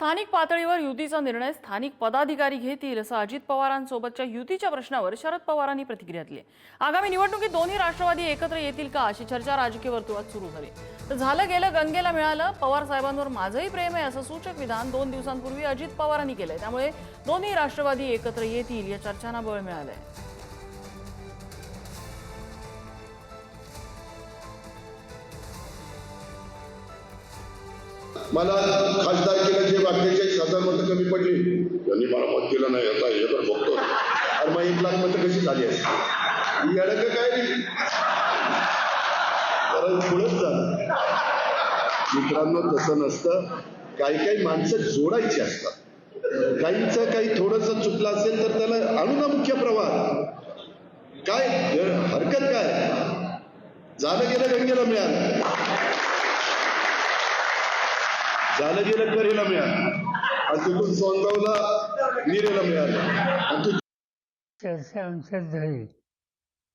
स्थानिक पातळीवर युतीचा निर्णय स्थानिक पदाधिकारी घेतील असं अजित पवारांसोबतच्या युतीच्या प्रश्नावर शरद पवारांनी प्रतिक्रिया दिली. आगामी निवडणुकीत दोन्ही राष्ट्रवादी एकत्र येतील का अशी चर्चा राजकीय वर्तुळात सुरू झाली. तर झालं गेलं गंगेला मिळालं. पवार साहेबांवर माझंही प्रेम आहे असं सूचक विधान दोन दिवसांपूर्वी अजित पवारांनी केलंय. त्यामुळे दोन्ही राष्ट्रवादी एकत्र येतील या चर्चांना बळ मिळालंय. मला खासदार केलं जे बाकीचे हजार मतं कमी पडली. त्यांनी मला मत दिलं नाही आता हे तर बघतो अरे मग एक लाख मतं कशी झाली असते? येडं का काय कारण पुढंच झालं मित्रांनो तसं नसतं. काही काही माणसं जोडायची असतात. काहींचं काही थोडस चुकलं असेल तर त्याला आणू ना मुख्य प्रवाह. काय? हरकत काय? झालं गेलं गंगेला मिळालं. झालं गेलं करेला मिळालं. आणि तिथून सोनगावला निरेला मिळालं. आणि तू चर्चा आमच्यात झाली.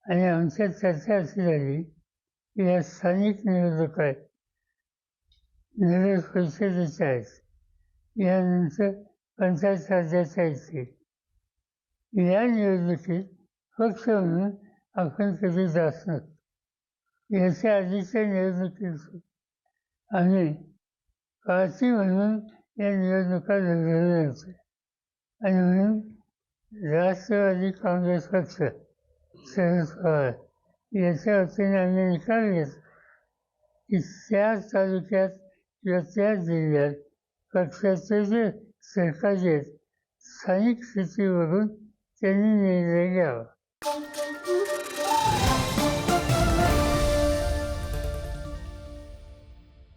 आणि आमच्यात चर्चा अशी झाली की या स्थानिक निवडणूक आहेत. नगर परिषदेच्या आहेत. यानंतर पंचायत राज्याच्या येतील या निवडणुकीत पक्ष म्हणून आपण कधी जात नसतो याच्या आधीच्या निवडणुकीत आम्ही पार्टी म्हणून या निवडणुका लढवल्या होत्या आणि म्हणून राष्ट्रवादी काँग्रेस पक्ष शरद पवार याच्या वतीने आम्ही निकाल घेतला की त्या तालुक्यात किंवा त्या जिल्ह्यात पक्षाचे जे सरकारी आहेत स्थानिक स्थितीवरून त्यांनी निर्णय घ्यावा.